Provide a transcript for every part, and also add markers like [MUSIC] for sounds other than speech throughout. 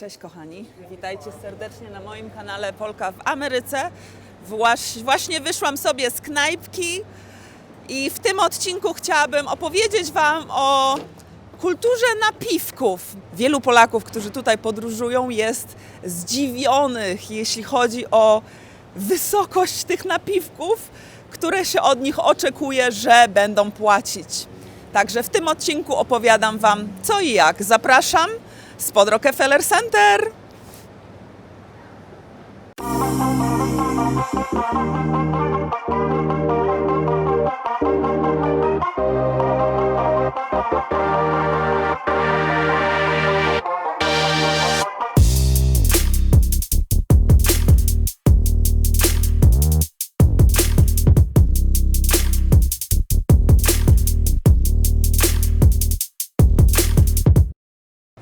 Cześć kochani, witajcie serdecznie na moim kanale Polka w Ameryce. Właś, właśnie wyszłam sobie z knajpki i w tym odcinku chciałabym opowiedzieć Wam o kulturze napiwków. Wielu Polaków, którzy tutaj podróżują, jest zdziwionych, jeśli chodzi o wysokość tych napiwków, które się od nich oczekuje, że będą płacić. Także w tym odcinku opowiadam Wam co i jak. Zapraszam spod Rockefeller Center.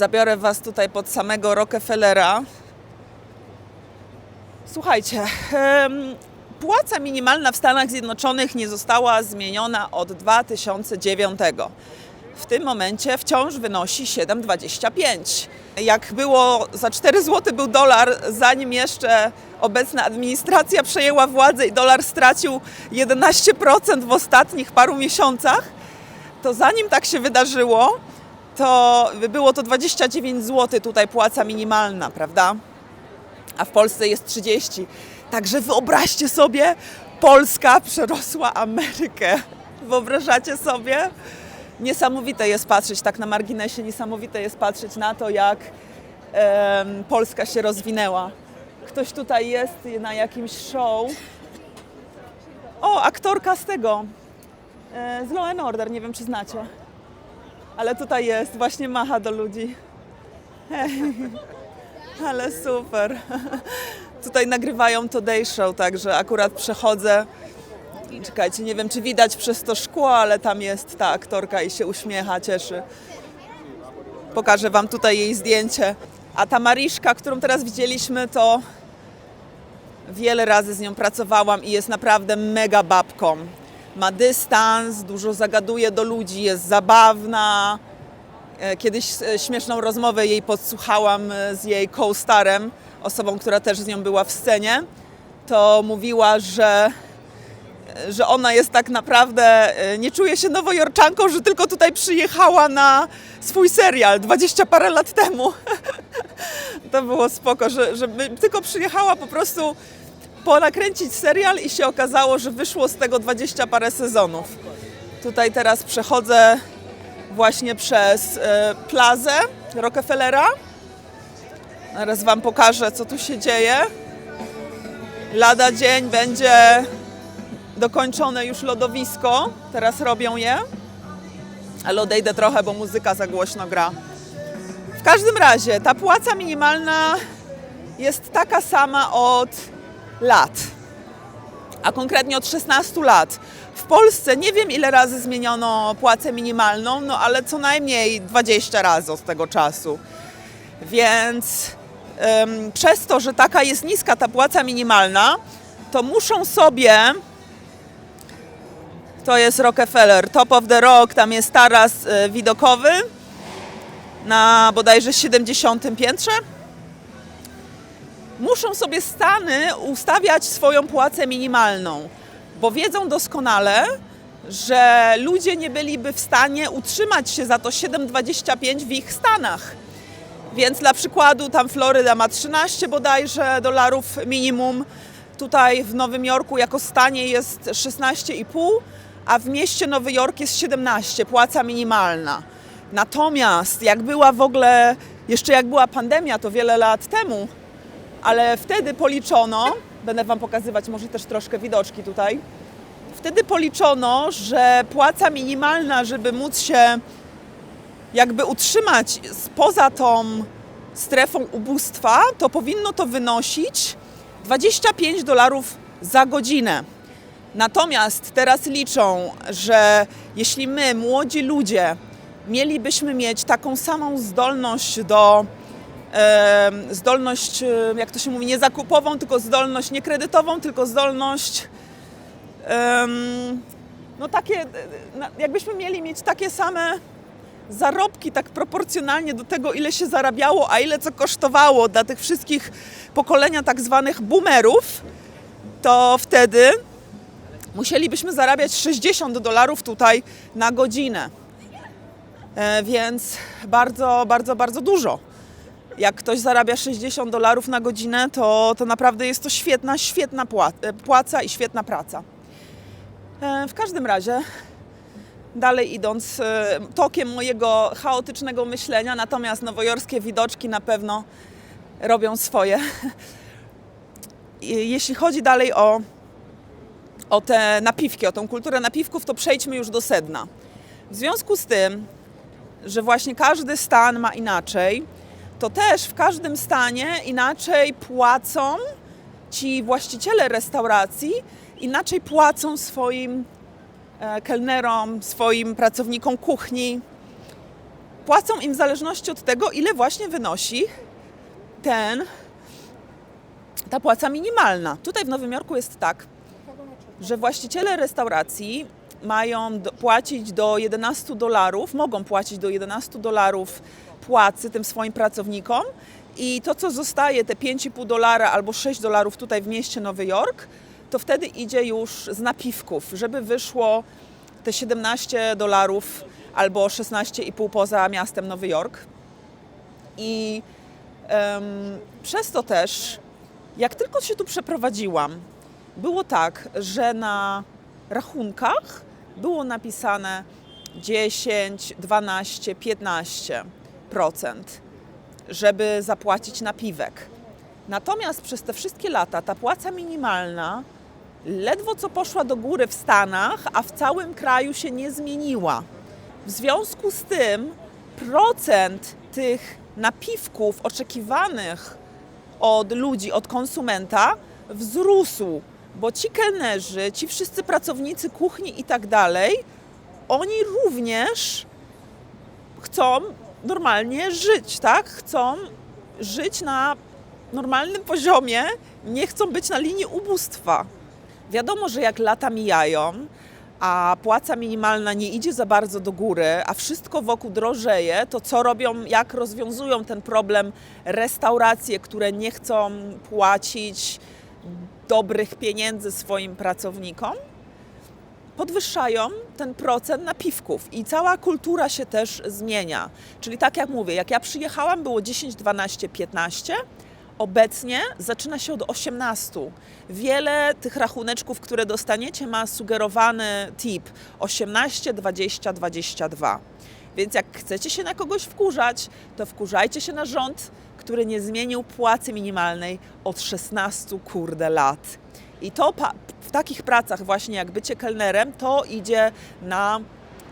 Zabiorę Was tutaj pod samego Rockefellera. Słuchajcie, płaca minimalna w Stanach Zjednoczonych nie została zmieniona od 2009. W tym momencie wciąż wynosi 7,25. Jak było za 4 zł był dolar, zanim jeszcze obecna administracja przejęła władzę i dolar stracił 11% w ostatnich paru miesiącach, to zanim tak się wydarzyło, to było to 29 zł tutaj płaca minimalna, prawda? A w Polsce jest 30. Także wyobraźcie sobie, Polska przerosła Amerykę. Wyobrażacie sobie? Niesamowite jest patrzeć, tak na marginesie, niesamowite jest patrzeć na to, jak Polska się rozwinęła. Ktoś tutaj jest na jakimś show. O, aktorka z tego, e, z Law Order, nie wiem czy znacie ale tutaj jest, właśnie macha do ludzi. Hej. Ale super. Tutaj nagrywają Today Show, także akurat przechodzę. Czekajcie, nie wiem czy widać przez to szkło, ale tam jest ta aktorka i się uśmiecha, cieszy. Pokażę Wam tutaj jej zdjęcie. A ta Mariszka, którą teraz widzieliśmy, to wiele razy z nią pracowałam i jest naprawdę mega babką. Ma dystans, dużo zagaduje do ludzi, jest zabawna. E, Kiedyś e, śmieszną rozmowę jej podsłuchałam e, z jej co-starem, osobą, która też z nią była w scenie. To mówiła, że, że ona jest tak naprawdę, nie czuje się nowojorczanką, że tylko tutaj przyjechała na swój serial 20 parę lat temu. [LAUGHS] to było spoko, że, że tylko przyjechała po prostu ponakręcić serial i się okazało, że wyszło z tego 20 parę sezonów. Tutaj teraz przechodzę właśnie przez e, plazę Rockefellera. Zaraz Wam pokażę, co tu się dzieje. Lada dzień będzie dokończone już lodowisko. Teraz robią je. Ale odejdę trochę, bo muzyka za głośno gra. W każdym razie ta płaca minimalna jest taka sama od lat, a konkretnie od 16 lat. W Polsce nie wiem ile razy zmieniono płacę minimalną, no ale co najmniej 20 razy od tego czasu. Więc em, przez to, że taka jest niska ta płaca minimalna, to muszą sobie to jest Rockefeller, Top of the Rock, tam jest taras e, widokowy na bodajże 70 piętrze muszą sobie Stany ustawiać swoją płacę minimalną, bo wiedzą doskonale, że ludzie nie byliby w stanie utrzymać się za to 7,25 w ich stanach. Więc dla przykładu tam Floryda ma 13 bodajże dolarów minimum. Tutaj w Nowym Jorku jako stanie jest 16,5, a w mieście Nowy Jork jest 17, płaca minimalna. Natomiast jak była w ogóle, jeszcze jak była pandemia, to wiele lat temu, ale wtedy policzono, będę Wam pokazywać może też troszkę widoczki tutaj, wtedy policzono, że płaca minimalna, żeby móc się jakby utrzymać poza tą strefą ubóstwa, to powinno to wynosić 25 dolarów za godzinę. Natomiast teraz liczą, że jeśli my, młodzi ludzie, mielibyśmy mieć taką samą zdolność do zdolność, jak to się mówi, nie zakupową, tylko zdolność nie kredytową, tylko zdolność no takie, e, jakbyśmy mieli mieć takie same zarobki tak proporcjonalnie do tego, ile się zarabiało, a ile co kosztowało dla tych wszystkich pokolenia tak zwanych boomerów, to wtedy musielibyśmy zarabiać 60 dolarów tutaj na godzinę. E, więc bardzo, bardzo, bardzo dużo. Jak ktoś zarabia 60 dolarów na godzinę, to, to naprawdę jest to świetna, świetna e, płaca i świetna praca. E, W każdym razie, dalej idąc e, tokiem mojego chaotycznego myślenia, natomiast nowojorskie widoczki na pewno robią swoje. Jeśli chodzi dalej o, o te napiwki, o tą kulturę napiwków, to przejdźmy już do sedna. W związku z tym, że właśnie każdy stan ma inaczej, to też w każdym stanie inaczej płacą ci właściciele restauracji, inaczej płacą swoim e, kelnerom, swoim pracownikom kuchni. Płacą im w zależności od tego, ile właśnie wynosi ten, ta płaca minimalna. Tutaj w Nowym Jorku jest tak, że właściciele restauracji mają płacić do 11 dolarów, mogą płacić do 11 dolarów płacy tym swoim pracownikom i to, co zostaje, te 5,5 dolara albo 6 dolarów tutaj w mieście Nowy Jork, to wtedy idzie już z napiwków, żeby wyszło te 17 dolarów albo 16,5 poza miastem Nowy Jork. I em, przez to też, jak tylko się tu przeprowadziłam, było tak, że na rachunkach było napisane 10, 12, 15%, żeby zapłacić napiwek. Natomiast przez te wszystkie lata ta płaca minimalna ledwo co poszła do góry w Stanach, a w całym kraju się nie zmieniła. W związku z tym procent tych napiwków oczekiwanych od ludzi, od konsumenta wzrósł, bo ci kelnerzy, ci wszyscy pracownicy kuchni i tak dalej, oni również chcą normalnie żyć, tak? Chcą żyć na normalnym poziomie, nie chcą być na linii ubóstwa. Wiadomo, że jak lata mijają, a płaca minimalna nie idzie za bardzo do góry, a wszystko wokół drożeje, to co robią, jak rozwiązują ten problem restauracje, które nie chcą płacić dobrych pieniędzy swoim pracownikom? Podwyższają ten procent napiwków i cała kultura się też zmienia. Czyli tak jak mówię, jak ja przyjechałam było 10, 12, 15, Obecnie zaczyna się od 18. Wiele tych rachuneczków, które dostaniecie, ma sugerowany tip 18, 20, 22. Więc jak chcecie się na kogoś wkurzać, to wkurzajcie się na rząd, który nie zmienił płacy minimalnej od 16 kurde lat. I to w takich pracach właśnie jak bycie kelnerem, to idzie na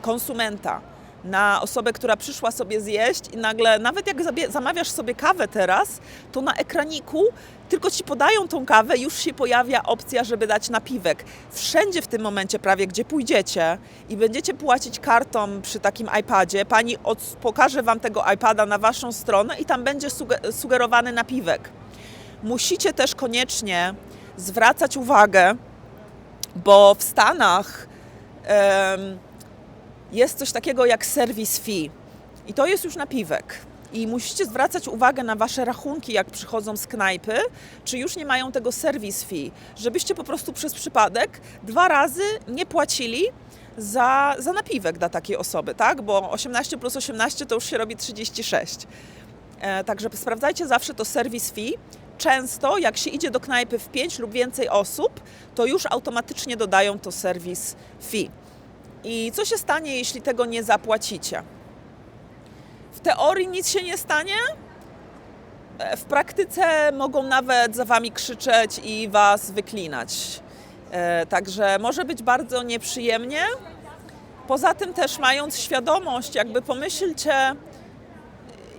konsumenta na osobę, która przyszła sobie zjeść i nagle, nawet jak zamawiasz sobie kawę teraz, to na ekraniku tylko ci podają tą kawę, już się pojawia opcja, żeby dać napiwek. Wszędzie w tym momencie prawie, gdzie pójdziecie i będziecie płacić kartą przy takim iPadzie, pani od, pokaże wam tego iPada na waszą stronę i tam będzie suge- sugerowany napiwek. Musicie też koniecznie zwracać uwagę, bo w Stanach jest coś takiego jak service fee. I to jest już napiwek. I musicie zwracać uwagę na wasze rachunki, jak przychodzą z knajpy, czy już nie mają tego service fee, żebyście po prostu przez przypadek dwa razy nie płacili za, za napiwek dla takiej osoby, tak? Bo 18 plus 18 to już się robi 36. E, także sprawdzajcie zawsze to service fee. Często, jak się idzie do knajpy w 5 lub więcej osób, to już automatycznie dodają to service fee. I co się stanie, jeśli tego nie zapłacicie? W teorii nic się nie stanie. E, W praktyce mogą nawet za wami krzyczeć i was wyklinać. E, Także może być bardzo nieprzyjemnie. Poza tym też mając świadomość, jakby pomyślcie,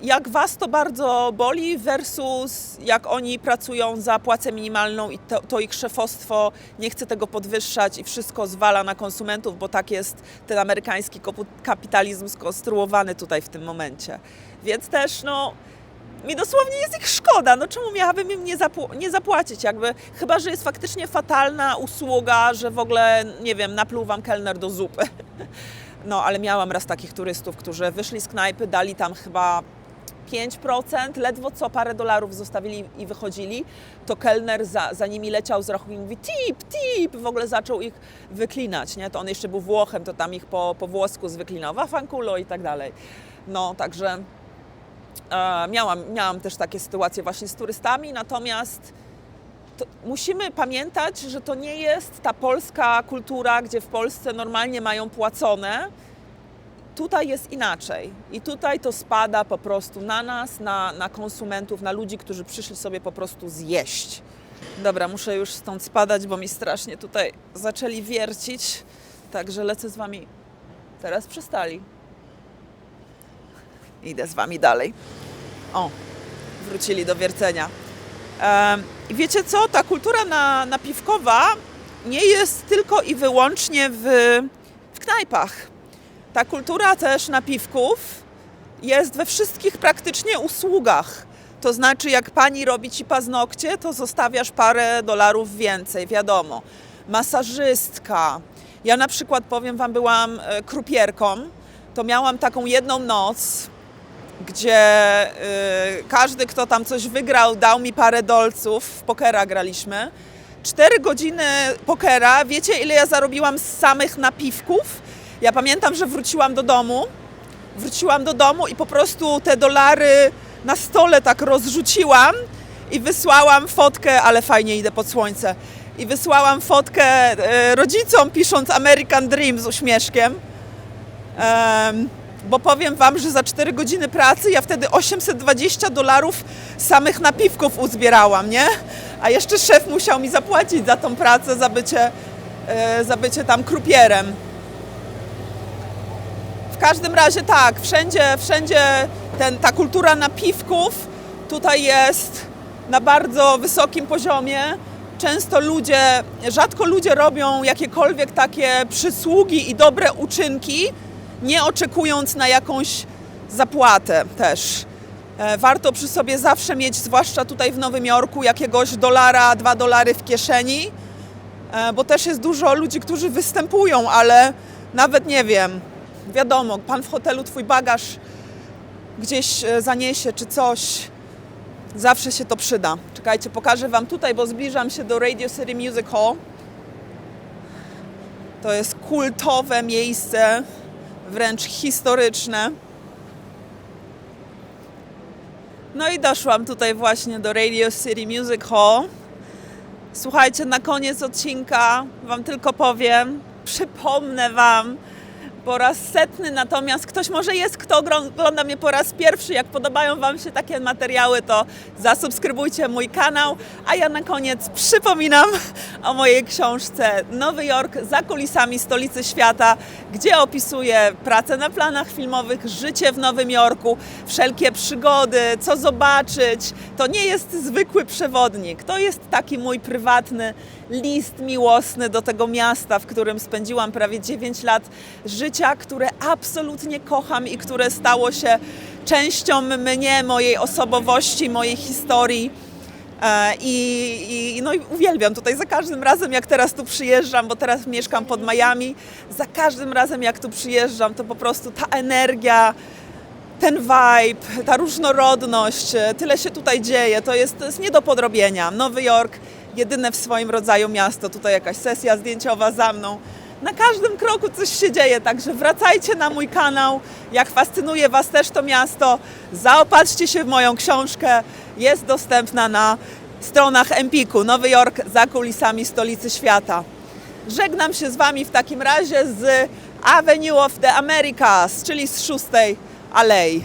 jak was to bardzo boli versus jak oni pracują za płacę minimalną i to, to ich szefostwo nie chce tego podwyższać i wszystko zwala na konsumentów, bo tak jest ten amerykański kapitalizm skonstruowany tutaj w tym momencie. Więc też no mi dosłownie jest ich szkoda, no czemu miałabym im nie, zapł- nie zapłacić, jakby, chyba, że jest faktycznie fatalna usługa, że w ogóle, nie wiem, napluł wam kelner do zupy. [LAUGHS] No, ale miałam raz takich turystów, którzy wyszli z knajpy, dali tam chyba 5%, ledwo co parę dolarów zostawili i wychodzili, to kelner za, za nimi leciał z rachunkiem i mówi tip, tip, w ogóle zaczął ich wyklinać, nie? To on jeszcze był Włochem, to tam ich po, po włosku zwyklinał, fankulo i tak dalej. No, także e, miałam, miałam też takie sytuacje właśnie z turystami, natomiast to musimy pamiętać, że to nie jest ta polska kultura, gdzie w Polsce normalnie mają płacone, tutaj jest inaczej. I tutaj to spada po prostu na nas, na, na konsumentów, na ludzi, którzy przyszli sobie po prostu zjeść. Dobra, muszę już stąd spadać, bo mi strasznie tutaj zaczęli wiercić. Także lecę z wami. Teraz przestali. Idę z wami dalej. O, wrócili do wiercenia. I wiecie co? Ta kultura na, nie jest tylko i wyłącznie w, w knajpach. Ta kultura też napiwków jest we wszystkich praktycznie usługach. To znaczy, jak pani robi ci paznokcie, to zostawiasz parę dolarów więcej, wiadomo. Masażystka. Ja na przykład powiem wam, byłam e, krupierką, to miałam taką jedną noc, gdzie y, każdy, kto tam coś wygrał, dał mi parę dolców. W pokera graliśmy. Cztery godziny pokera. Wiecie, ile ja zarobiłam z samych napiwków? Ja pamiętam, że wróciłam do domu. Wróciłam do domu i po prostu te dolary na stole tak rozrzuciłam i wysłałam fotkę, ale fajnie idę pod słońce. I wysłałam fotkę y, rodzicom, pisząc American Dream z uśmieszkiem. Em, bo powiem Wam, że za 4 godziny pracy ja wtedy 820 dolarów samych napiwków uzbierałam, nie? A jeszcze szef musiał mi zapłacić za tą pracę, za bycie, e, za bycie tam krupierem. Każdym razie tak, wszędzie, wszędzie ten, ta kultura napiwków tutaj jest na bardzo wysokim poziomie. Często ludzie, rzadko ludzie robią jakiekolwiek takie przysługi i dobre uczynki, nie oczekując na jakąś zapłatę też. E, Warto przy sobie zawsze mieć, zwłaszcza tutaj w Nowym Jorku, jakiegoś dolara, dwa dolary w kieszeni, e, bo też jest dużo ludzi, którzy występują, ale nawet nie wiem, wiadomo, pan w hotelu twój bagaż gdzieś e, zaniesie czy coś, zawsze się to przyda. Czekajcie, pokażę wam tutaj, bo zbliżam się do Radio City Music Hall. To jest kultowe miejsce, wręcz historyczne. No i doszłam tutaj właśnie do Radio City Music Hall. Słuchajcie, na koniec odcinka Wam tylko powiem, przypomnę Wam po raz setny, natomiast ktoś może jest, kto ogląda mnie po raz pierwszy. Jak podobają Wam się takie materiały, to zasubskrybujcie mój kanał. A ja na koniec przypominam o mojej książce Nowy Jork za kulisami stolicy świata, gdzie opisuję pracę na planach filmowych, życie w Nowym Jorku, wszelkie przygody, co zobaczyć. To nie jest zwykły przewodnik, to jest taki mój prywatny list miłosny do tego miasta, w którym spędziłam prawie 9 lat życia, które absolutnie kocham i które stało się częścią mnie, mojej osobowości, mojej historii. E, I, i, no i uwielbiam tutaj za każdym razem, jak teraz tu przyjeżdżam, bo teraz mieszkam pod Miami, za każdym razem, jak tu przyjeżdżam, to po prostu ta energia, ten vibe, ta różnorodność, e, tyle się tutaj dzieje, to jest, to jest nie do podrobienia. Nowy Jork, jedyne w swoim rodzaju miasto, tutaj jakaś sesja zdjęciowa za mną. Na każdym kroku coś się dzieje, także wracajcie na mój kanał. Jak fascynuje Was też to miasto, zaopatrzcie się w moją książkę. Jest dostępna na stronach Empiku. Nowy Jork za kulisami stolicy świata. Żegnam się z Wami w takim razie z Avenue of the Americas, czyli z szóstej alei.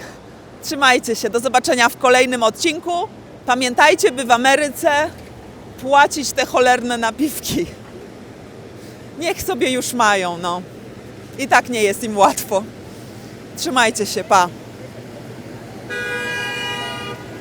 Trzymajcie się, do zobaczenia w kolejnym odcinku. Pamiętajcie, by w Ameryce płacić te cholerne napiwki. Niech sobie już mają, no. I tak nie jest im łatwo. Trzymajcie się, pa.